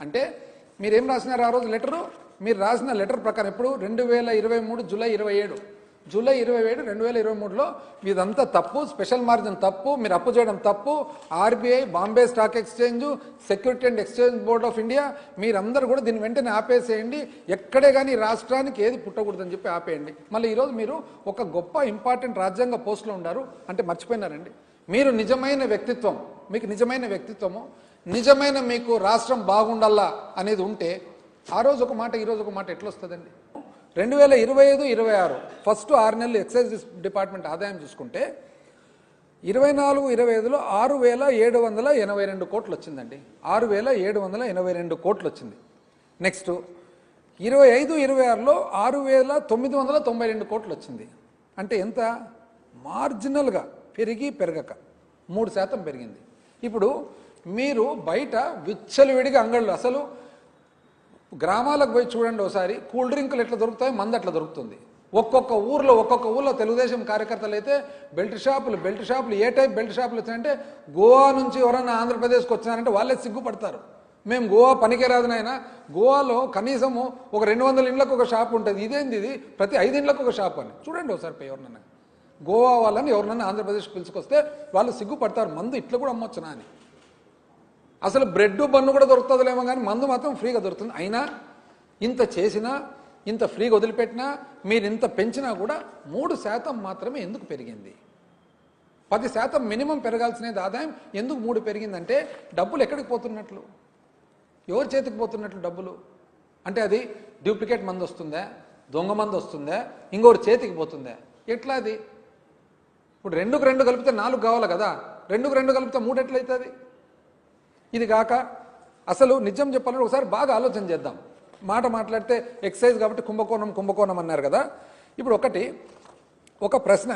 అంటే మీరేం రాసినారు ఆ రోజు లెటరు? మీరు రాసిన లెటర్ ప్రకారం ఎప్పుడు? రెండు వేల ఇరవై మూడు జూలై ఇరవై ఏడు. జూలై ఇరవై ఏడు రెండు వేల ఇరవై మూడులో మీదంతా తప్పు స్పెషల్ మార్జిన్ తప్పు మీరు అప్పు చేయడం తప్పు RBI Bombay stock exchange security and exchange board of India మీరందరూ కూడా దీన్ని వెంటనే ఆపేసేయండి. ఎక్కడే కానీ రాష్ట్రానికి ఏది పుట్టకూడదని చెప్పి ఆపేయండి. మళ్ళీ ఈరోజు మీరు ఒక గొప్ప ఇంపార్టెంట్ రాజ్యాంగ పోస్టులో ఉన్నారు. అంటే మర్చిపోయినారండి. మీరు నిజమైన వ్యక్తిత్వం. మీకు నిజమైన వ్యక్తిత్వము నిజమైన మీకు రాష్ట్రం బాగుండాలా అనేది ఉంటే ఆ రోజు ఒక మాట ఈరోజు ఒక మాట ఎట్లొస్తుందండి? రెండు వేల ఇరవై ఐదు ఇరవై ఆరు ఫస్ట్ ఆరు నెలలు ఎక్సైజ్ డిపార్ట్మెంట్ ఆదాయం చూసుకుంటే ఇరవై నాలుగు ఇరవై ఐదులో ఆరు వేల ఏడు వందల ఎనభై రెండు కోట్లు వచ్చిందండి ఆరు వేల ఏడు వందల ఎనభై రెండు కోట్లు వచ్చింది నెక్స్ట్ ఇరవై ఐదు ఇరవై ఆరులో ఆరు వేల తొమ్మిది వందల తొంభై రెండు కోట్లు వచ్చింది అంటే ఎంత? మార్జినల్గా పెరిగి పెరగక. మూడు శాతం పెరిగింది. ఇప్పుడు మీరు బయట విచ్చలవిడిగా అంగళ్ళు అసలు గ్రామాలకు పోయి చూడండి ఒకసారి కూల్ డ్రింకులు ఎట్లా దొరుకుతాయి మందు అట్లా దొరుకుతుంది? ఒక్కొక్క ఊర్లో ఒక్కొక్క ఊర్లో తెలుగుదేశం కార్యకర్తలు అయితే బెల్ట్ షాపులు బెల్ట్ షాపులు ఏ టైప్ బెల్ట్ షాపులు వచ్చాయంటే గోవా నుంచి ఎవరైనా ఆంధ్రప్రదేశ్కి వచ్చినారంటే వాళ్ళే సిగ్గుపడతారు. మేము గోవా పనికిరాదు నాయన గోవాలో కనీసము ఒక రెండు వందల ఇండ్లకు ఒక షాప్ ఉంటుంది. ఇదేంది ఇది? ప్రతి ఐదు ఇండ్లకు ఒక షాప్ అని. చూడండి ఒకసారి పోయి ఎవరినన్నా గోవా వాళ్ళని ఎవరినైనా ఆంధ్రప్రదేశ్కి పిలుచుకొస్తే వాళ్ళు సిగ్గుపడతారు మందు ఇట్లా కూడా అమ్మొచ్చునా అని అసలు బ్రెడ్ బన్ను కూడా దొరుకుతుందిలేమో కానీ మందు మాత్రం ఫ్రీగా దొరుకుతుంది. అయినా ఇంత చేసినా ఇంత ఫ్రీగా వదిలిపెట్టినా మీరు ఇంత పెంచినా కూడా మూడు శాతం మాత్రమే ఎందుకు పెరిగింది? పది శాతం మినిమం పెరగాల్సినది ఆదాయం ఎందుకు మూడు పెరిగిందంటే డబ్బులు ఎక్కడికి పోతున్నట్లు? ఎవరి చేతికి పోతున్నట్లు డబ్బులు? అంటే అది డూప్లికేట్ మందు వస్తుందా? దొంగ మందు వస్తుందా? ఇంకోటి చేతికి పోతుందా? ఎట్లా అది? ఇప్పుడు రెండుకు రెండు కలిపితే నాలుగు కావాలి కదా? రెండుకు రెండు కలిపితే మూడు ఎట్లయితుంది? ఇది కాక అసలు నిజం చెప్పాలంటే ఒకసారి బాగా ఆలోచన చేద్దాం. మాట మాట్లాడితే ఎక్సైజ్ కాబట్టి కుంభకోణం కుంభకోణం అన్నారు కదా? ఇప్పుడు ఒకటి ఒక ప్రశ్న.